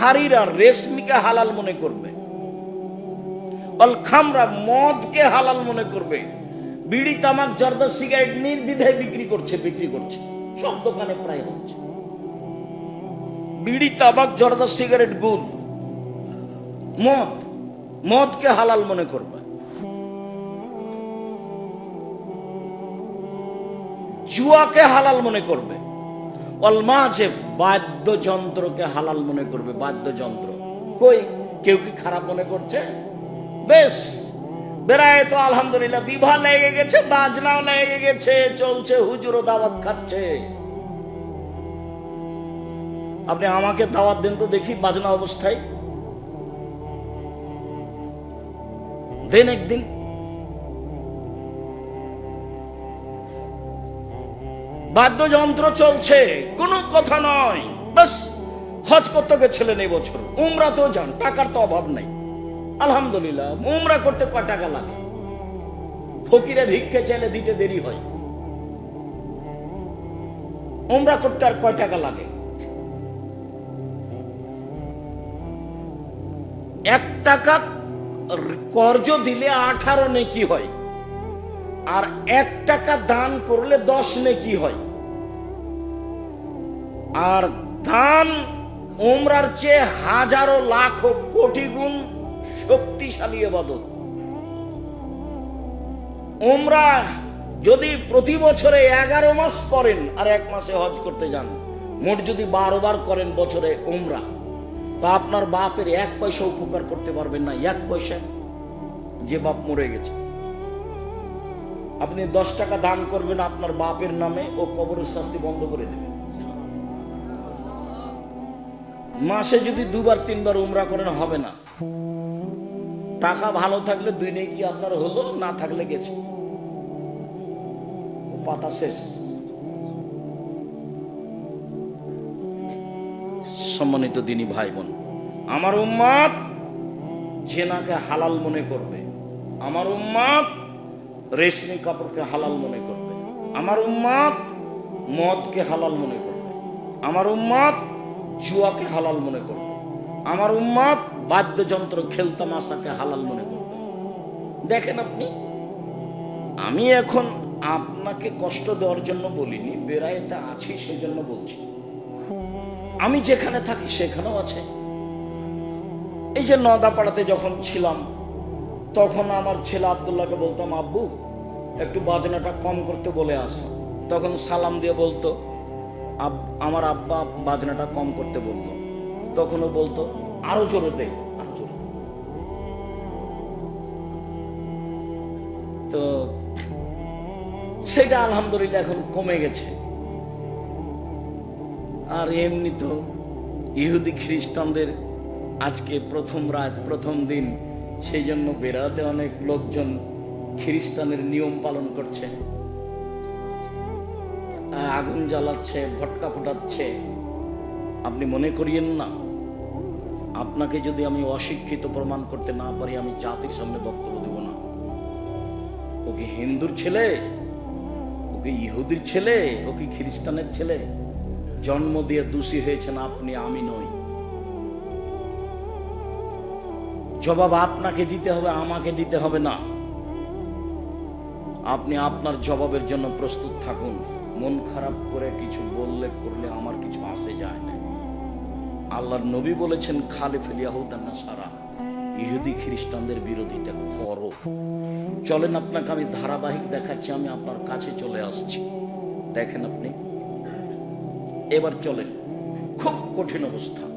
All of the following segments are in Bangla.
হারিরা রেশমিকে হালাল মনে করবে। অল খামরা মদকে হালাল মনে করবে। বিড়ি, তামাক, জর্দা, সিগারেট বিক্রি করছে বিক্রি করছে। সব দোকানে প্রায় হচ্ছে। বিড়ি, তামাক, জর্দা, সিগারেট গুল মদ, মদকে হালাল মনে করবে। জুয়াকে হালাল মনে করবে। অলমা আছে বাদ্যযন্ত্রকে হালাল মনে করবে, বাদ্যযন্ত্র। কই? কেউ কি খারাপ মনে করছে? বেশ বেড়ায় তো আলহামদুলিল্লাহ বিবাহ লেগে গেছে, বাজনাও লেগে গেছে, চলছে, হুজুরও দাওয়াত খাচ্ছে। আপনি আমাকে দাওয়াত দেন তো দেখি বাজনা অবস্থায়। দেন একদিন। বাদ্যযন্ত্র চলছে, কোনো কথা নয়। বাস হজ করতে গেছিলেন এই বছর। উমরা তো যান টাকার তো অভাব নাই। আলহামদুলিল্লাহ, উমরা করতে কয় টাকা লাগে? ফকিরে ভিক্ষে চাইলে দিতে দেরি হয়। উমরা করতে আর কয় টাকা লাগে? এক টাকা কর্জ দিলে আঠারো নেকি হয়। আর এক টাকা দান করলে দশ নেকি হয়। আর দান ওমরার চেয়ে হাজারো লাখ কোটি গুণ শক্তিশালী এবাদত। ওমরা যদি প্রতি বছরে এগারো মাস করেন আর এক মাসে হজ করতে যান, মোট যদি বারো বার করেন বছরে ওমরা তা আপনার বাপের এক পয়সা উপকার করতে পারবেন না, এক পয়সা যে বাপ মরে গেছে। আপনি দশ টাকা দান করবেন আপনার বাপের নামে ও কবরের শাস্তি বন্ধ করে দেবে। মাসে যদি দুবার, তিনবার উমরা করেন হবে না। টাকা ভালো থাকলে দুই নেই কি আপনার হলো, না থাকলে গেছে। পাতা শেষ। সম্মানিত দিনই ভাই বোন আমার উম্মাদ জেনাকে হালাল মনে করবে। আমার উম্মাদ রেশমি কাপড়কে হালাল মনে করবে। আমার উম্মাদ মদকে হালাল মনে করবে। আমার উম্মাদ জুয়াকে হালাল মনে করবে। আমার উম্মাদ বাদ্যযন্ত্র খেলতামাশাকে হালাল মনে করবে। দেখেন আপনি, আমি এখন আপনাকে কষ্ট দেওয়ার জন্য বলিনি, বেড়াইতে আছি সেই জন্য বলছি। আমি যেখানে থাকি সেখানেও আছে। এই যে নদাপাড়াতে যখন ছিলাম তখন আমার ছেলে আবদুল্লাহকে বলতাম, আব্বু, একটু বাজনাটা কম করতে বলে আসো। তখন সালাম দিয়ে বলতো, "আব- আমার আব্বা বাজনাটা কম করতে বলল। তখনও বলতো, আরও জোরে দে।" তো সেটা আলহামদুলিল্লাহ এখন কমে গেছে। আর এমনি তো ইহুদি খ্রিস্টানদের আজকে প্রথম রাত, প্রথম দিন সেই জন্য বেড়াতে অনেক লোকজন খ্রিস্টানের নিয়ম পালন করছে। আগুন জ্বালাচ্ছে, ভটকা ফোটাচ্ছে। আপনি মনে করিয়েন না, আপনাকে যদি আমি অশিক্ষিত প্রমাণ করতে না পারি, আমি জাতির সামনে বক্তব্য দেব না। ওকে হিন্দুর ছেলে, ওকে ইহুদির ছেলে, ওকে খ্রিস্টানের ছেলে, জন্ম দিয়ে দোষী হয়েছেন আপনি, আমি নই। জবাব আপনাকে দিতে হবে, আমাকে দিতে হবে না। আপনি আপনার জবাবের জন্য প্রস্তুত থাকুন। মন খারাপ করে কিছু বললে, করলে আমার কিছু আসে যায় না। আল্লাহর নবী বলেছেন খালে ফেলিয়াহুদান্না সারা ইহুদি খ্রিস্টানদের বিরোধিতা করো। চলেন আপনাকে আমি ধারাবাহিক দেখাচ্ছি, আমি আপনার কাছে চলে আসছি। দেখেন আপনি, এবার চলেন। খুব কঠিন অবস্থা।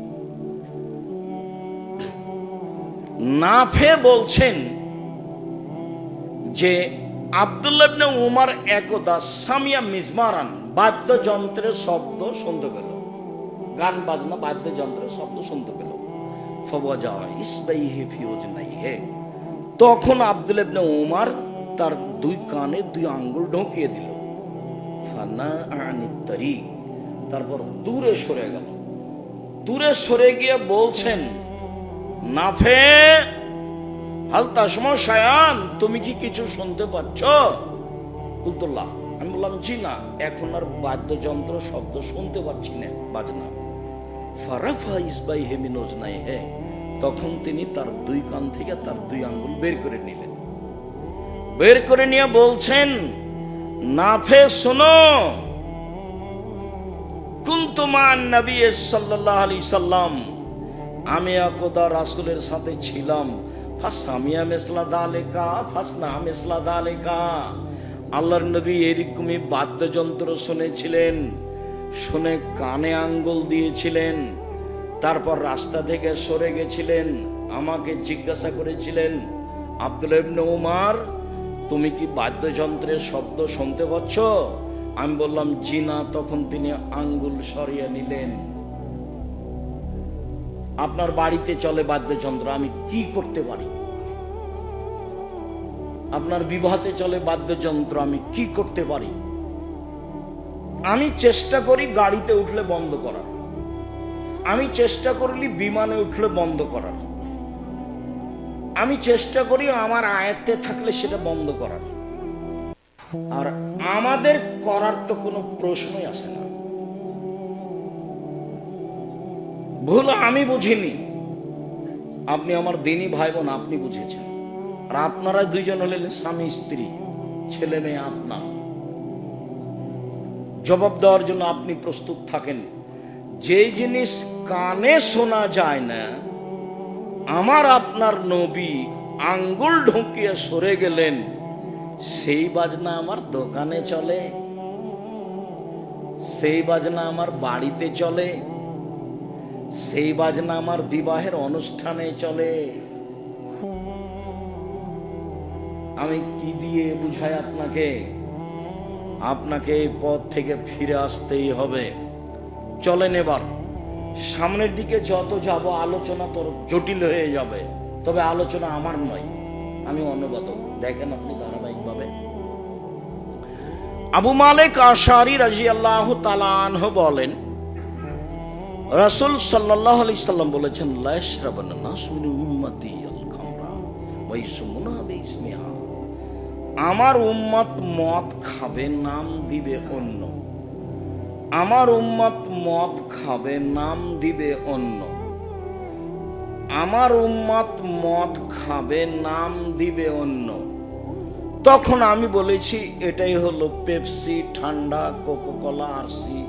নাফে বলছেন যে আব্দুল্লাহ ইবনে উমার একদা সামিয়া মিজমারান, বাদ্যযন্ত্রের শব্দ শুনতে পেল। গান, বাজনা, বাদ্যযন্ত্রের শব্দ শুনতে পেল। তখন আব্দুল ইবনে উমার তার দুই কানে দুই আঙ্গুল ঢোকিয়ে দিল। তারপর দূরে সরে গেল। দূরে সরে গিয়ে বলছেন নাফে হাল তাসমা শায়ান তুমি কি কিছু শুনতে পাচ্ছ? কুলতুল্লাহ, আমি বললাম, জি না, এখন আর বাদ্যযন্ত্র, শব্দ শুনতে পাচ্ছি না, বাজনা। ফারাফা ইসবাই হেমিনোজ নাই হে। তখন তিনি তার দুই কান থেকে তার দুই আঙ্গুল বের করে নিলেন। বের করে নিয়ে বলছেন নাফে শোনো। কুন্তুমান নবী সাল্লাল্লাহু আলাইহি সাল্লাম আমি একদা রাসুলের সাথে ছিলাম। ফাসামিয়া মেসলা দালেকা ফাসনা মেসলা দালেকা। আল্লাহর নবী এরকমই বাদ্যযন্ত্র শুনেছিলেন, শুনে কানে আঙ্গুল দিয়েছিলেন, তারপর রাস্তা থেকে সরে গেছিলেন, আমাকে জিজ্ঞাসা করেছিলেন, আব্দুল ইবনে উমার, তুমি কি বাদ্যযন্ত্রের শব্দ শুনতে পাচ্ছ? আমি বললাম, জি না। তখন তিনি আঙ্গুল সরিয়ে নিলেন। আপনার বাড়িতে চলে বাদ্যযন্ত্র, আমি কি করতে পারি? আপনার বিবাহতে চলে বাদ্যযন্ত্র, আমি কি করতে পারি? আমি চেষ্টা করি গাড়িতে উঠলে বন্ধ করার। আমি চেষ্টা করলি বিমানে উঠলে বন্ধ করার। আমি চেষ্টা করি আমার আয়ত্তে থাকলে সেটা বন্ধ করার। আর আমাদের করার তো কোনো প্রশ্নই আসে না। ভুল আমি বুঝিনি। আপনি আমার দিনী ভাই বোন আপনি বুঝেছেন। আর আপনারা দুইজন হলেন স্বামী, স্ত্রী, ছেলে মেয়ে আপনার জবাব দেওয়ার জন্য আপনি প্রস্তুত থাকেন। যে জিনিস কানে শোনা যায় না, আমার আপনার নবী আঙ্গুল ঢুকিয়ে সরে গেলেন, সেই বাজনা আমার দোকানে চলে, সেই বাজনা আমার বাড়িতে চলে। সেই বাজনা আমার বিবাহের অনুষ্ঠানে চলে। আমি কি দিয়ে বুঝাই আপনাকে? আপনাকে এই পথ থেকে ফিরে আসতেই হবে। চলেন এবার। সামনের দিকে যত যাব, আলোচনা তোর জটিল হয়ে যাবে। তবে আলোচনা আমার নয়, আমি অনুগত। দেখেন আপনি ধারাবাহিকভাবে। আবু মালিক আশারি রাজি আল্লাহ বলেন রাসুল সাল্লাহ আলি সাল্লাম বলেছেন বিসমিহা আমার উম্মত মদ খাবে, নাম দিবে অন্য। আমার উম্মত মদ খাবে, নাম দিবে অন্য। আমার উম্মত মদ খাবে, নাম দিবে অন্য। তখন আমি বলেছি, এটাই হলো পেপসি, ঠান্ডা, কোকোকলা, আরসি।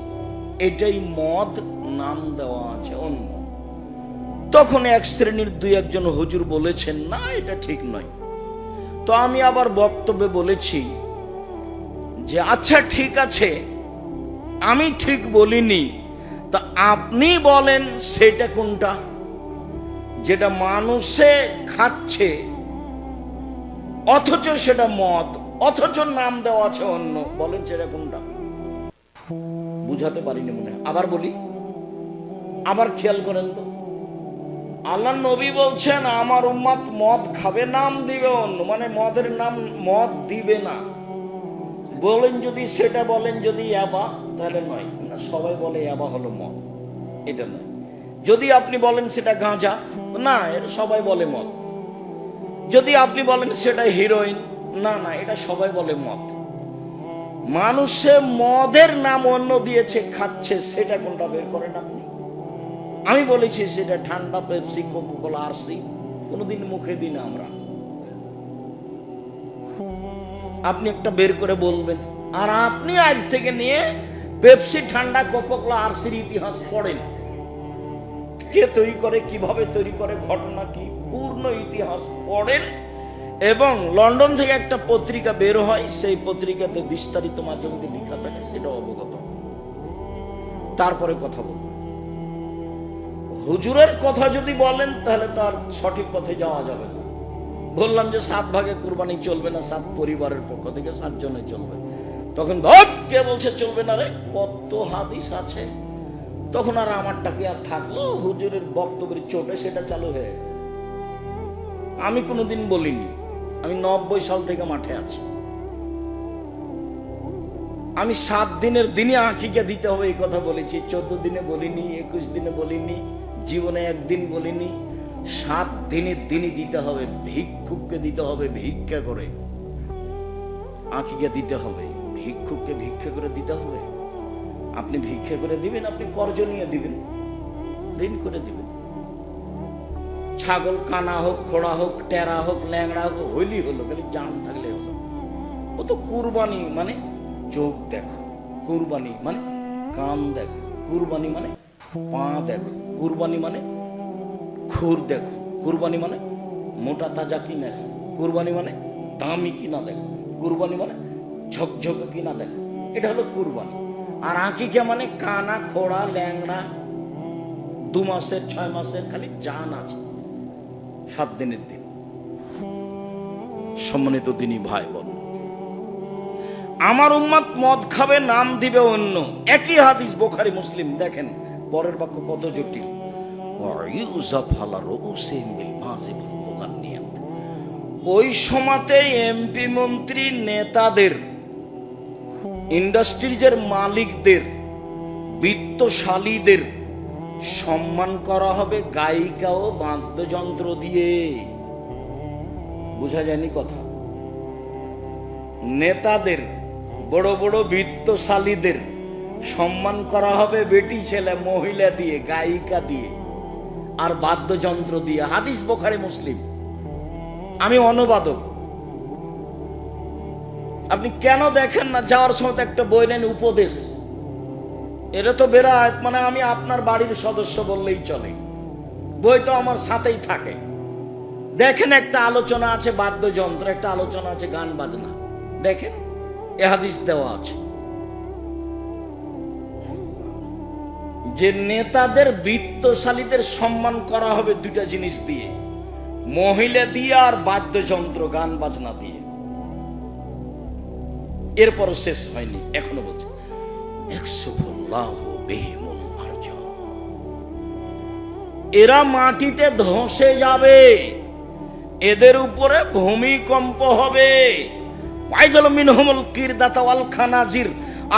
এটাই মদ নাম দেওয়া আছে অন্য। তখন এক শ্রেণির দুই একজন হুজুর বলেছেন, না, এটা ঠিক নয়। তো আমি আবার বক্তব্যে বলেছি যে আচ্ছা ঠিক আছে, আমি ঠিক বলিনি। তা আপনি বলেন সেটা কোনটা? যেটা মানুষে খাচ্ছে, অথচ সেটা মদ, অথচ নাম দেওয়া আছে অন্য। বলেন সেটা কোনটা? বুঝাতে পারিনি মনে আবার বলি। আবার খেয়াল করেন তো। আল্লাহ নবী বলছেন, আমার উম্মাদ মদ খাবে, নাম দিবে অন্য মানে মদের নাম মদ দিবে না। বলেন যদি সেটা বলেন যদি অ্যাবা তাহলে নয়। না, সবাই বলে অ্যাবা হলো মদ। এটা নয়। যদি আপনি বলেন সেটা গাঁজা, না, এটা সবাই বলে মদ। যদি আপনি বলেন সেটা হিরোইন, না না, এটা সবাই বলে মদ। মানুষে মদের নাম অন্য দিয়েছে, খাচ্ছে, সেটা কোনটা বের করেন আপনি আমি বলেছি সেটা ঠান্ডা পেপসি, কোকোকোলা, আরসি, কোনোদিন মুখে দিই না আমরা। আপনি একটা বের করে বলবেন, আর আপনি আজ থেকে নিয়ে পেপসি, ঠান্ডা, কোকোকোলা, আরসির ইতিহাস পড়েন। কে তৈরি করে, কীভাবে তৈরি করে, ঘটনা কি, পূর্ণ ইতিহাস পড়েন এবং লন্ডন থেকে একটা পত্রিকা বের হয়, সেই পত্রিকাতে বিস্তারিত মাধ্যমে লেখা থাকে সেটা অবগত। তারপরে কথা বলব। হুজুরের কথা যদি বলেন, তাহলে তার সঠিক পথে যাওয়া যাবে না। বললাম যে সাত ভাগে কোরবানি চলবে না, সাত পরিবারের পক্ষ থেকে সাত জনে চলবে। তখন ভাব কে বলছে চলবে না রে? কত হাদিস আছে। তখন আর আমারটা কি আর থাকল? হুজুরের বক্তব্যের চোটে সেটা চালু হয়ে। আমি কোনোদিন বলিনি, আমি নব্বই সাল থেকে মাঠে আছি। আমি সাত দিনের দিনে আঁকিকে দিতে হবে, এই কথা বলেছি। চোদ্দ দিনে বলিনি, একুশ দিনে বলিনি। জীবনে একদিন বলিনি, সাত দিনের দিনই দিতে হবে, ভিক্ষুককে দিতে হবে ভিক্ষা করে। আঁকিকে দিতে হবে, ভিক্ষুককে ভিক্ষা করে দিতে হবে। আপনি ভিক্ষা করে দিবেন, আপনি কর্জ নিয়ে দিবেন, ঋণ করে দিবেন। ছাগল কানা হোক, খোড়া হোক, টেরা হোক, ল্যাংড়া হোক হইলি হলো, খালি জান থাকলে হলো। ও তো কুরবানি মানে চোখ দেখো, কুরবানি মানে কান দেখো, কুরবানি মানে পা দেখো। কুরবানি মানে? খুর দেখো। কুরবানি মানে মোটা তাজা কিনা দেখো? কুরবানি মানে দামি কিনা দেখো? কুরবানি মানে ঝকঝকে কিনা দেখো? এটা হলো কুরবানি। আর আঁকিকে মানে কানা, খোড়া, ল্যাংড়া, দু মাসের, ছয় মাসের খালি জান আছে। সাত দিনের দিন। সম্মানিত দিনই ভাই বোন আমার উম্মাদ মদ খাবে, নাম দিবে অন্য। একই হাদিস বোখারি মুসলিম। দেখেন, পরের বাক্য কত জটিল। ওয়াইউজাফ আলা রুউসিহিম বিল মাযিব। ওই সময়তে এমপি মন্ত্রী নেতাদের ইন্ডাস্ট্রিজের মালিকদের, বিত্তশালীদের সম্মান করা হবে গায়িকা ও বাদ্যযন্ত্র দিয়ে বোঝা যায়নি কথা নেতাদের, বড় বড় বিত্তশালীদের সম্মান করা হবে বেটি ছেলে, মহিলা দিয়ে, গায়িকা দিয়ে আর বাদ্যযন্ত্র দিয়ে। হাদিস বোখারে, মুসলিম। আমি অনুবাদক। আপনি কেন দেখেন না যাওয়ার সময় একটা বই নেন, উপদেশ? এটা তো বেরাত মানে আমি আপনার বাড়ির সদস্য বললেই চলে। বই তো আমার সাথেই থাকে। দেখেন একটা আলোচনা আছে, বাদ্যযন্ত্র, একটা আলোচনা আছে, গান বাজনা। দেখেন, এ হাদিস দেওয়া আছে। যে নেতাদের বৃত্তশালীদের সম্মান করা হবে দুটা জিনিস দিয়ে। মহিলা দিয়ে আর বাদ্যযন্ত্র, গান বাজনা দিয়ে। এরপরও শেষ হয়নি, এখনও বলছে এরা মাটিতে ধসে যাবে, এদের উপরে ভূমিকম্প হবে। ওয়াইজল মিনহুমুল কিরদাতা খানাজির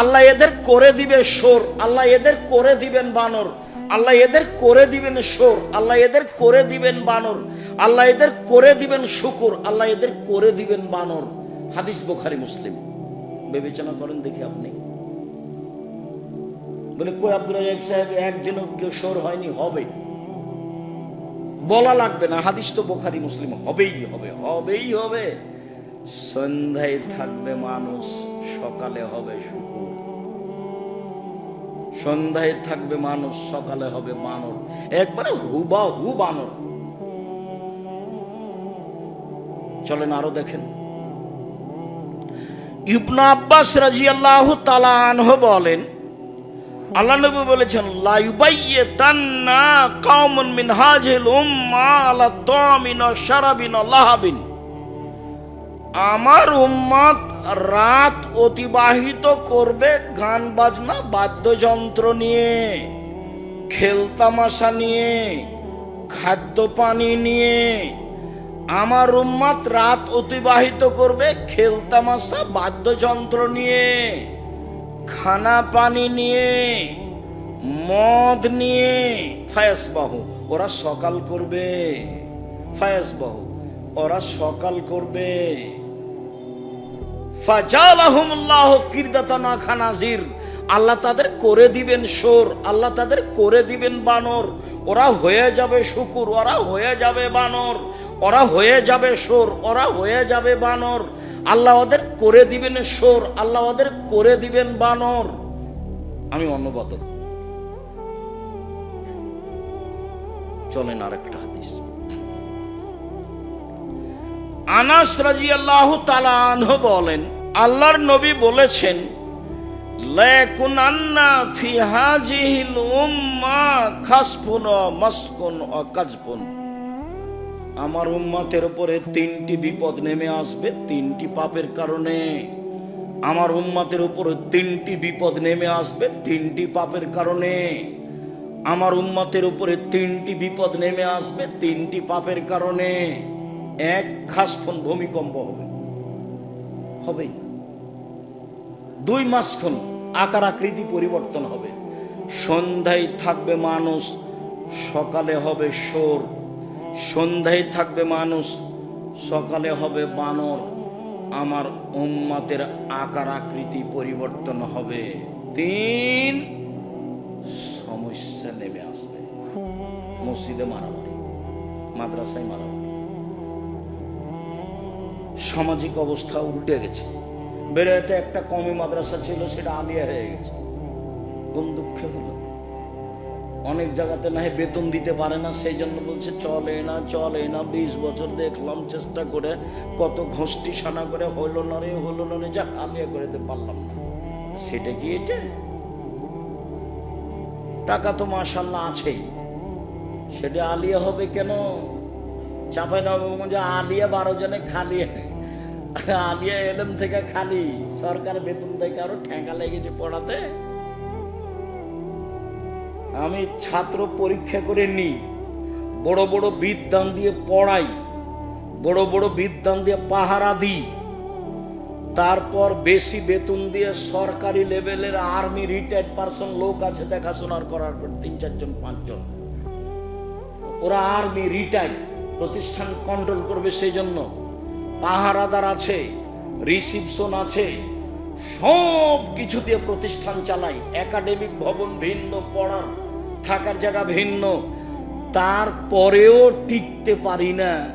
আল্লাহ এদের করে দিবে সোর আল্লাহ এদের করে দিবেন বানর, আল্লাহ এদের করে দিবেন সোর আল্লাহ এদের করে দিবেন বানর, আল্লাহ এদের করে দিবেন শুকুর, আল্লাহ এদের করে দিবেন বানর। হাদিস বোখারি, মুসলিম। বিবেচনা করেন দেখি আপনি। বলে, কই আব্দুল রাজাক সাহেব, একদিনও কেউ সোর হয়নি, হবে। বলা লাগবে না, হাদিস তো বোখারি, মুসলিম, হবেই হবে হবেই হবে। সন্ধ্যায় থাকবে মানুষ, সকালে হবে শুকুর। সন্ধ্যায় থাকবে মানুষ, সকালে হবে বানর একবারে হুবা হু বানর চলেন আরও দেখেন। ইবনা আব্বাস রাজিয়াল্লাহু তাআলা আনহু বলেন, আল্লাহ নবী বলেছেন, লা ইউবাইয়াতান্না কওমুন মিন হাজিল উম্মা আলা তামিন শারাবিন লাহাবিন। আমার উম্মত রাত অতিবাহিত করবে গান বাজনা, বাদ্যযন্ত্র নিয়ে খেলতামাশা নিয়ে, খাদ্য পানি নিয়ে। আমার উম্মত রাত অতিবাহিত করবে খেলতামাশা বাদ্যযন্ত্র নিয়ে, খানা পানি নিয়ে, মদ নিয়ে। ফায়াস বাহু, ওরা সকাল করবে। ফায়াস বাহু, ওরা সকাল করবে। আল্লাহ তাদের করে দিবেন সোর আল্লাহ তাদের করে দিবেন বানর। ওরা হয়ে যাবে শুকুর, ওরা হয়ে যাবে বানর। ওরা হয়ে যাবে সোর ওরা হয়ে যাবে বানর। আল্লাহ ওদের করে দিবেন সোর আল্লাহ ওদের করে দিবেন বানর। আমি অনুবাদক চলেন আরেকটা হাদিস। আনাস রাজিয়াল্লাহু তাআলা আনহু বলেন আল্লাহর নবী বলেছেন আমার উম্মাতের উপরে তিনটি বিপদ নেমে আসবে, তিনটি পাপের কারণে। আমার উম্মাতের উপরে তিনটি বিপদ নেমে আসবে, তিনটি পাপের কারণে। আমার উম্মতের উপরে তিনটি বিপদ নেমে আসবে, তিনটি পাপের কারণে। এক খাসফোন ভূমিকম্প হবে। হবেই দুই মাসক্ষণ আকার আকৃতি পরিবর্তন হবে। সন্ধ্যায় থাকবে মানুষ, সকালে হবে সোর সন্ধ্যায় থাকবে মানুষ, সকালে হবে বানর। আমার উম্মাতের আকার আকৃতি পরিবর্তন হবে। তিন সমস্যা নেমে আসবে। মসজিদে মারামারি, মাদ্রাসায় মারামারি। সামাজিক অবস্থা উল্টে গেছে। বেরোতে একটা কমি মাদ্রাসা ছিল, সেটা আলিয়া হয়ে গেছে। কোন দুঃখে হলো। অনেক জায়গাতে না হয় বেতন দিতে পারে না, সেই জন্য বলছে, চলে না চলে না, বিশ বছর দেখলাম, চেষ্টা করে কত ঘষ্টি সানা করে হইল না রে, হলো না রে, যা, আলিয়া করে দিতে পারলাম না। সেটা কি এটা? টাকা তো মাসাল্লাহ আছেই। সেটা আলিয়া হবে কেন? চাপাই নবগঞ্জে আলিয়া বারো জনে খালি আলিয়া এলএম থেকে খালি সরকার বেতন থেকে আরও ঠেঙ্গা লেগেছে পড়াতে। আমি ছাত্র পরীক্ষা করে নিই, বড় বড় বিদ্যান দিয়ে পড়াই, বড় বড় বিদ্যান দিয়ে পাহারা দিই। তারপর বেশি বেতন দিয়ে সরকারি লেভেলের আর্মি রিটায়ার্ড পার্সন লোক আছে দেখাশোনার করার পর তিন, চারজন, পাঁচজন। ওরা আর্মি রিটায়ার্ড, প্রতিষ্ঠান কন্ট্রোল করবে সেই জন্য পাহারাদার আছে, রিসিপশন আছে, সব কিছু দিয়ে প্রতিষ্ঠান চালাই। একাডেমিক ভবন ভিন্ন, পড়া থাকার জায়গা ভিন্ন। তারপরেও টিকতে পারি না।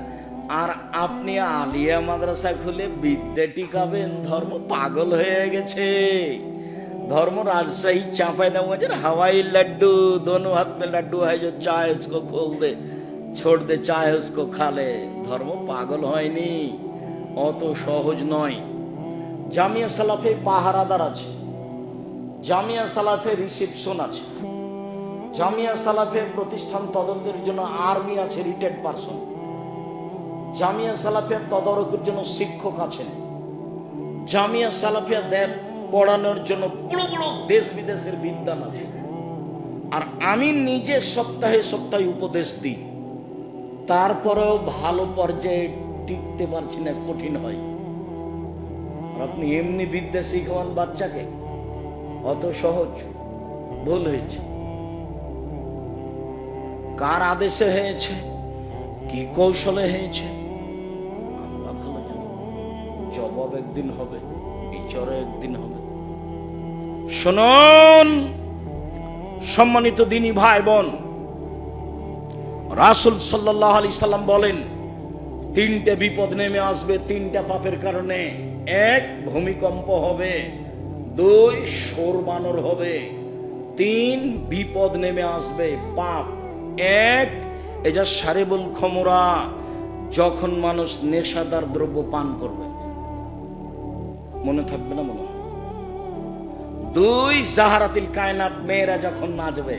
আর আপনি আলিয়া মাদ্রাসা খুলে বিদ্যা টিকাবেন। ধর্ম পাগল হয়ে গেছে। ধর্ম রাজশাহী চাঁপাই দামের হাওয়াই লাড্ডু। দোনো হাত লাড্ডু হয় চা চায়, উসকো খোল দে ছোট দে, চায় খালে ধর্ম পাগল হয়নি। অত সহজ নয়। জামিয়া সালাফে পাহারাদার আছে। জামিয়া সালাফে রিসেপশন আছে। জামিয়া সালাফের প্রতিষ্ঠান তদন্তের জন্য আর্মি আছে রিটায়ার্ড পারসন। জামিয়া সালাফের তদারকের জন্য শিক্ষক আছেন। জামিয়া সালাফিয়া দেব পড়ানোর জন্য বড় বড় দেশ বিদেশের বিদ্যান আছে। আর আমি নিজে সপ্তাহে সপ্তাহে উপদেশ দিই। তারপরেও ভালো পর্যায়ে টিকতে পারছি না, কঠিন হয়। আর আপনি এমনি বিদ্যা শিখান বাচ্চাকে, অত সহজ ভুল হয়েছে। কার আদেশে হয়েছে? কি কৌশলে হয়েছে? জবাব একদিন হবে, বিচারও একদিন হবে। শুনুন, সম্মানিত দিনী ভাই বোন, রাসুল সাল্লাহ আলি সাল্লাম বলেন তিনটে বিপদ নেমে আসবে তিনটা পাপের কারণে। এক, ভূমিকম্প হবে। দুই, সোর বানর হবে। তিন, বিপদ নেমে আসবে, পাপ। এক এজা সারেবুল খমরা, যখন মানুষ নেশাদার দ্রব্য পান করবে। মনে থাকবে না মনে দুই, জাহারাতিল কায়নাত মেয়েরা যখন নাচবে।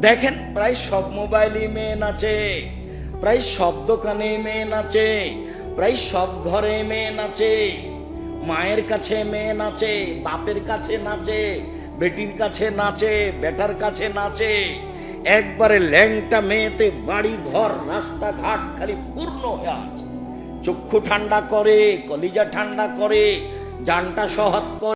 দেখেন, প্রায় সব মোবাইলই মেয়ে নাচে। প্রায় সব দোকানে মেয়ে নাচে, প্রায় সব ঘরে মেয়ে নাচে, মায়ের কাছে মেয়ে নাচে, বাপের কাছে নাচে, বেটির কাছে নাচে, বেটার কাছে নাচে। একবারে ল্যাংটা মেয়েতে বাড়ি, ঘর, রাস্তাঘাট খালি পূর্ণ হয়ে আছে। চক্ষু ঠান্ডা করে, কলিজা ঠান্ডা করে, জানটা সহৎ করে।